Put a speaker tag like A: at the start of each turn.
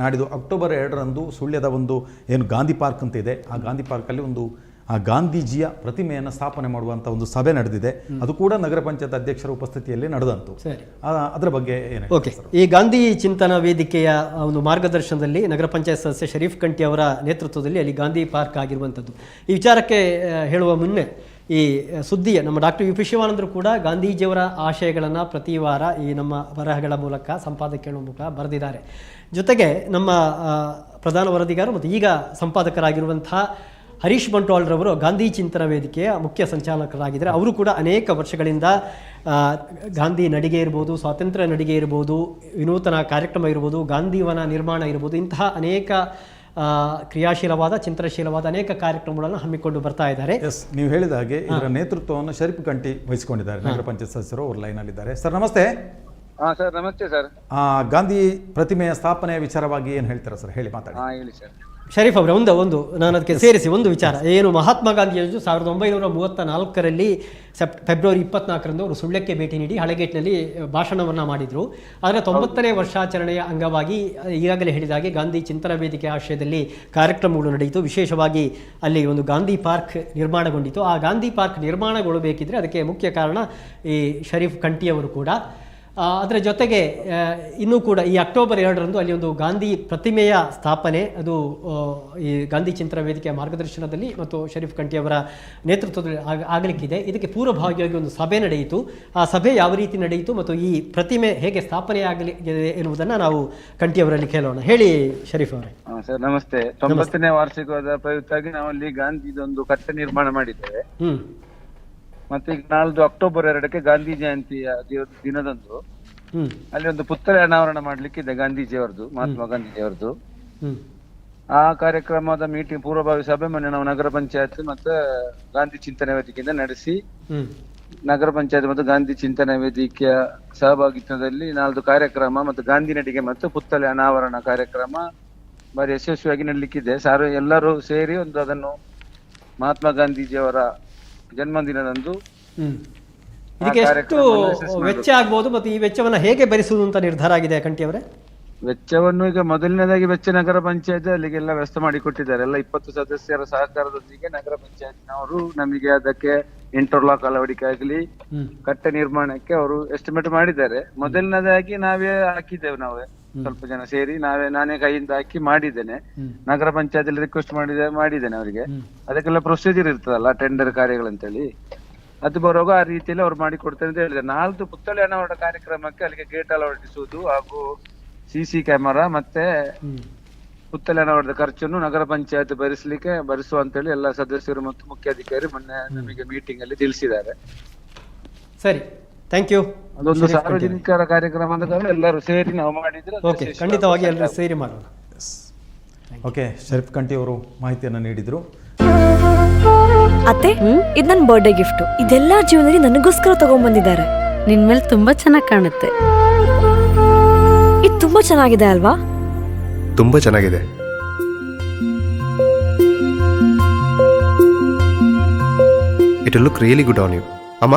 A: ನಾಡಿದ್ದು ಅಕ್ಟೋಬರ್ ಎರಡರಂದು ಸುಳ್ಯದ ಒಂದು ಏನು ಗಾಂಧಿ ಪಾರ್ಕ್ ಅಂತ ಇದೆ ಆ ಗಾಂಧಿ ಪಾರ್ಕಲ್ಲಿ ಒಂದು ಆ ಗಾಂಧೀಜಿಯ ಪ್ರತಿಮೆಯನ್ನು ಸ್ಥಾಪನೆ ಮಾಡುವಂಥ ಒಂದು ಸಭೆ ನಡೆದಿದೆ. ಅದು ಕೂಡ ನಗರ ಪಂಚಾಯತ್ ಅಧ್ಯಕ್ಷರ ಉಪಸ್ಥಿತಿಯಲ್ಲಿ ನಡೆದಂತು. ಅದರ ಬಗ್ಗೆ ಏನು
B: ಓಕೆ ಈ ಗಾಂಧಿ ಚಿಂತನ ವೇದಿಕೆಯ ಒಂದು ಮಾರ್ಗದರ್ಶನದಲ್ಲಿ ನಗರ ಪಂಚಾಯತ್ ಸದಸ್ಯ ಶರೀಫ್ ಕಂಟಿ ಅವರ ನೇತೃತ್ವದಲ್ಲಿ ಅಲ್ಲಿ ಗಾಂಧಿ ಪಾರ್ಕ್ ಆಗಿರುವಂಥದ್ದು. ಈ ವಿಚಾರಕ್ಕೆ ಹೇಳುವ ಮುನ್ನೆ ಈ ಸುದ್ದಿಯ ನಮ್ಮ ಡಾಕ್ಟರ್ ಯು ಶಿವಾನಂದರು ಕೂಡ ಗಾಂಧೀಜಿಯವರ ಆಶಯಗಳನ್ನು ಪ್ರತಿ ವಾರ ಈ ನಮ್ಮ ಬರಹಗಳ ಮೂಲಕ, ಸಂಪಾದಕೀಯ ಮೂಲಕ ಬರೆದಿದ್ದಾರೆ. ಜೊತೆಗೆ ನಮ್ಮ ಪ್ರಧಾನ ವರದಿಗಾರರು ಮತ್ತು ಈಗ ಸಂಪಾದಕರಾಗಿರುವಂಥ ಹರೀಶ್ ಬಂಟ್ವಾಳ್ರವರು ಗಾಂಧಿ ಚಿಂತನ ವೇದಿಕೆಯ ಮುಖ್ಯ ಸಂಚಾಲಕರಾಗಿದ್ದಾರೆ. ಅವರು ಕೂಡ ಅನೇಕ ವರ್ಷಗಳಿಂದ ಗಾಂಧಿ ನಡಿಗೆ ಇರ್ಬೋದು, ಸ್ವಾತಂತ್ರ್ಯ ನಡಿಗೆ ಇರ್ಬೋದು, ವಿನೂತನ ಕಾರ್ಯಕ್ರಮ ಇರ್ಬೋದು, ಗಾಂಧಿವನ ನಿರ್ಮಾಣ ಇರ್ಬೋದು, ಇಂತಹ ಅನೇಕ ಕ್ರಿಯಾಶೀಲವಾದ ಚಿಂತನಶೀಲವಾದ ಅನೇಕ ಕಾರ್ಯಕ್ರಮಗಳನ್ನು ಹಮ್ಮಿಕೊಂಡು ಬರ್ತಾ ಇದ್ದಾರೆ.
A: ಎಸ್ ನೀವು ಹೇಳಿದ ಹಾಗೆ ಇದರ ನೇತೃತ್ವವನ್ನು ಶರೀಫ್ ಕಂಟಿ ವಹಿಸಿಕೊಂಡಿದ್ದಾರೆ. ನಗರ ಪಂಚಾಯತ್ ಸದಸ್ಯರು ಅವ್ರ ಲೈನಲ್ಲಿದ್ದಾರೆ ಸರ್ ನಮಸ್ತೆ.
C: ಹಾ ಸರ್ ನಮಸ್ತೆ ಸರ್
A: ಆ, ಗಾಂಧಿ ಪ್ರತಿಮೆಯ ಸ್ಥಾಪನೆಯ ವಿಚಾರವಾಗಿ ಏನು ಹೇಳ್ತೀರಾ ಸರ್ ಹೇಳಿ ಮಾತಾಡಿ.
C: ಹಾ ಹೇಳಿ ಸರ್
B: ಶರೀಫ್ ಅವರೇ ಒಂದು ಒಂದು. ನಾನು ಅದಕ್ಕೆ ಸೇರಿಸಿ ಒಂದು ವಿಚಾರ. ಏನು ಮಹಾತ್ಮ ಗಾಂಧಿಯವರು ಸಾವಿರದ ಒಂಬೈನೂರ ಮೂವತ್ತ ನಾಲ್ಕರಲ್ಲಿ ಸೆಪ್ ಫೆಬ್ರವರಿ ಇಪ್ಪತ್ನಾಲ್ಕರಂದು ಅವರು ಸುಳ್ಯಕ್ಕೆ ಭೇಟಿ ನೀಡಿ ಹಳೆಗೇಟ್ನಲ್ಲಿ ಭಾಷಣವನ್ನು ಮಾಡಿದರು. ಆದರೆ ತೊಂಬತ್ತನೇ ವರ್ಷಾಚರಣೆಯ ಅಂಗವಾಗಿ ಈಗಾಗಲೇ ಹೇಳಿದ ಹಾಗೆ ಗಾಂಧಿ ಚಿಂತನ ವೇದಿಕೆ ಆಶ್ರಯದಲ್ಲಿ ಕಾರ್ಯಕ್ರಮಗಳು ನಡೆಯಿತು. ವಿಶೇಷವಾಗಿ ಅಲ್ಲಿ ಒಂದು ಗಾಂಧಿ ಪಾರ್ಕ್ ನಿರ್ಮಾಣಗೊಂಡಿತು ಆ ಗಾಂಧಿ ಪಾರ್ಕ್ ನಿರ್ಮಾಣಗೊಳ್ಳಬೇಕಿದ್ರೆ ಅದಕ್ಕೆ ಮುಖ್ಯ ಕಾರಣ ಈ ಶರೀಫ್ ಕಂಠಿಯವರು ಕೂಡ. ಅದರ ಜೊತೆಗೆ ಇನ್ನೂ ಕೂಡ ಈ ಅಕ್ಟೋಬರ್ ಎರಡರಂದು ಅಲ್ಲಿ ಒಂದು ಗಾಂಧಿ ಪ್ರತಿಮೆಯ ಸ್ಥಾಪನೆ ಅದು ಈ ಗಾಂಧಿ ಚಿಂತನ ವೇದಿಕೆಯ ಮಾರ್ಗದರ್ಶನದಲ್ಲಿ ಮತ್ತು ಶರೀಫ್ ಕಂಠಿಯವರ ನೇತೃತ್ವದಲ್ಲಿ ಆಗ ಆಗಲಿಕ್ಕಿದೆ. ಇದಕ್ಕೆ ಪೂರ್ವಭಾವಿಯಾಗಿ ಒಂದು ಸಭೆ ನಡೆಯಿತು. ಆ ಸಭೆ ಯಾವ ರೀತಿ ನಡೆಯಿತು ಮತ್ತು ಈ ಪ್ರತಿಮೆ ಹೇಗೆ ಸ್ಥಾಪನೆ ಆಗಲಿದೆ ಎನ್ನುವುದನ್ನು ನಾವು ಕಂಠಿಯವರಲ್ಲಿ ಕೇಳೋಣ. ಹೇಳಿ ಶರೀಫ್ ಅವರೇ.
C: ಸರ್ ನಮಸ್ತೆ. ತೊಂಬತ್ತನೇ ವಾರ್ಷಿಕವಾದ ಪ್ರಯುಕ್ತವಾಗಿ ನಾವಲ್ಲಿ ಗಾಂಧಿದೊಂದು ಕಟ್ಟೆ ನಿರ್ಮಾಣ ಮಾಡಿದ್ದೇವೆ. ಮತ್ತೆ ಈಗ ನಾಳ್ದು ಅಕ್ಟೋಬರ್ ಎರಡಕ್ಕೆ ಗಾಂಧಿ ಜಯಂತಿಯ ದಿವ- ದಿನದಂದು ಅಲ್ಲಿ ಒಂದು ಪುತ್ಥಳಿ ಅನಾವರಣ ಮಾಡ್ಲಿಕ್ಕಿದೆ ಗಾಂಧೀಜಿಯವರದು ಮಹಾತ್ಮ ಗಾಂಧೀಜಿಯವರದು.
B: ಹ್ಞೂ
C: ಆ ಕಾರ್ಯಕ್ರಮದ ಮೀಟಿಂಗ್ ಪೂರ್ವಭಾವಿ ಸಭೆ ಮೊನ್ನೆ ನಾವು ನಗರ ಪಂಚಾಯತ್ ಮತ್ತೆ ಗಾಂಧಿ ಚಿಂತನೆ ವೇದಿಕೆಯಿಂದ ನಡೆಸಿ. ನಗರ ಪಂಚಾಯತ್ ಮತ್ತು ಗಾಂಧಿ ಚಿಂತನೆ ವೇದಿಕೆಯ ಸಹಭಾಗಿತ್ವದಲ್ಲಿ ನಾಳ್ದು ಕಾರ್ಯಕ್ರಮ ಮತ್ತು ಗಾಂಧಿ ನಡಿಗೆ ಮತ್ತು ಪುತ್ಥಳಿ ಅನಾವರಣ ಕಾರ್ಯಕ್ರಮ ಬಾರಿ ಯಶಸ್ವಿಯಾಗಿ ನಡಲಿಕ್ಕಿದೆ. ಸಾರು ಎಲ್ಲರೂ ಸೇರಿ ಒಂದು ಅದನ್ನು ಮಹಾತ್ಮ ಗಾಂಧೀಜಿಯವರ ಜನ್ಮದಿನದಂದು.
B: ಇದಕ್ಕೆ ಎಷ್ಟು ವೆಚ್ಚ ಆಗ್ಬೋದು ಮತ್ತು ಈ ವೆಚ್ಚವನ್ನು ಹೇಗೆ ಭರಿಸುವುದು ಅಂತ ನಿರ್ಧಾರ ಆಗಿದೆ ಕಂಠಿಯವರೇ
C: ವೆಚ್ಚವನ್ನು ಈಗ ಮೊದಲನೇದಾಗಿ ವೆಚ್ಚ ನಗರ ಪಂಚಾಯತ್ ಅಲ್ಲಿಗೆಲ್ಲ ವ್ಯವಸ್ಥೆ ಮಾಡಿಕೊಟ್ಟಿದ್ದಾರೆ ಎಲ್ಲ ಇಪ್ಪತ್ತು ಸದಸ್ಯರ ಸಹಕಾರದೊಂದಿಗೆ ನಗರ ಪಂಚಾಯತ್ನವರು ನಮಗೆ ಅದಕ್ಕೆ ಇಂಟರ್ಲಾಕ್ ಅಳವಡಿಕೆ ಆಗಲಿ ಕಟ್ಟೆ ನಿರ್ಮಾಣಕ್ಕೆ ಅವರು ಎಸ್ಟಿಮೇಟ್ ಮಾಡಿದ್ದಾರೆ. ಮೊದಲನೇದಾಗಿ ನಾವೇ ಹಾಕಿದ್ದೇವೆ ನಾವೇ. ಸ್ವಲ್ಪ ಜನ ಸೇರಿ ನಾವೇ ನಾನೇ ಕೈಯಿಂದ ಹಾಕಿ ಮಾಡಿದ್ದೇನೆ. ನಗರ ಪಂಚಾಯತ್ ರಿಕ್ವೆಸ್ಟ್ ಮಾಡಿದೆ ಮಾಡಿದ್ದೇನೆ ಅವರಿಗೆ. ಅದಕ್ಕೆಲ್ಲ ಪ್ರೊಸೀಜರ್ ಇರ್ತದಲ್ಲ ಟೆಂಡರ್ ಹೇಳಿ ಅದು ಬರುವಾಗ ಆ ರೀತಿಯಲ್ಲಿ ಅವ್ರು ಮಾಡಿ ಕೊಡ್ತೇನೆ ಅಂತ ಹೇಳಿದ್ದಾರೆ. ನಾಲ್ದು ಪುತ್ಥಳಿ ಅನಾವರಣ ಕಾರ್ಯಕ್ರಮಕ್ಕೆ ಅಲ್ಲಿಗೆ ಗೇಟ್ ಅಳವಡಿಸುವುದು ಹಾಗೂ ಸಿಸಿ ಕ್ಯಾಮರಾ ಮತ್ತೆ ಪುತ್ತಲೆ ಅನಾವರಣದ ಖರ್ಚನ್ನು ನಗರ ಪಂಚಾಯತ್ ಭರಿಸಲಿಕ್ಕೆ ಭರಿಸುವ ಅಂತೇಳಿ ಎಲ್ಲ ಸದಸ್ಯರು ಮತ್ತು ಮುಖ್ಯಾಧಿಕಾರಿ ಮೊನ್ನೆ ನಮಗೆ ಮೀಟಿಂಗ್ ಅಲ್ಲಿ ತಿಳಿಸಿದ್ದಾರೆ.
B: ಸರಿ. ಥ್ಯಾಂಕ್ ಯು
C: ಅದೊಂದು ಸಾರ್ವಜನಿಕ ಕಾರ್ಯಕ್ರಮ ಅಂತ ಎಲ್ಲರೂ ಸೇರಿ ನಾವು ಮಾಡಿದ್ರೆ
B: ಓಕೆ ಖಂಡಿತವಾಗಿ. ಎಲ್ಲರೂ ಸೇರಿ ಮಾಡೋಣ.
A: ಓಕೆ ಶರೀಫ್ ಕಂಠಿ ಅವರು ಮಾಹಿತಿಯನ್ನು ನೀಡಿದರು.
D: ಅತ್ತೆ ಇದು ನನ್ನ ಬರ್ಡೇ ಗಿಫ್ಟ್ ಇದೆಲ್ಲ ಜೀವನದಲ್ಲಿ ನನಗೋಸ್ಕರ ತಗೊಂಡ್ಬಂದಿದ್ದಾರೆ
E: ನಿನ್ ಮೇಲೆ ತುಂಬಾ ಚೆನ್ನಾಗಿ ಕಾಣುತ್ತೆ.
D: ಇದು ತುಂಬಾ ಚೆನ್ನಾಗಿದೆ ಅಲ್ವಾ?
F: ತುಂಬಾ ಚೆನ್ನಾಗಿದೆ. It look really good on you ಅಮ್ಮ?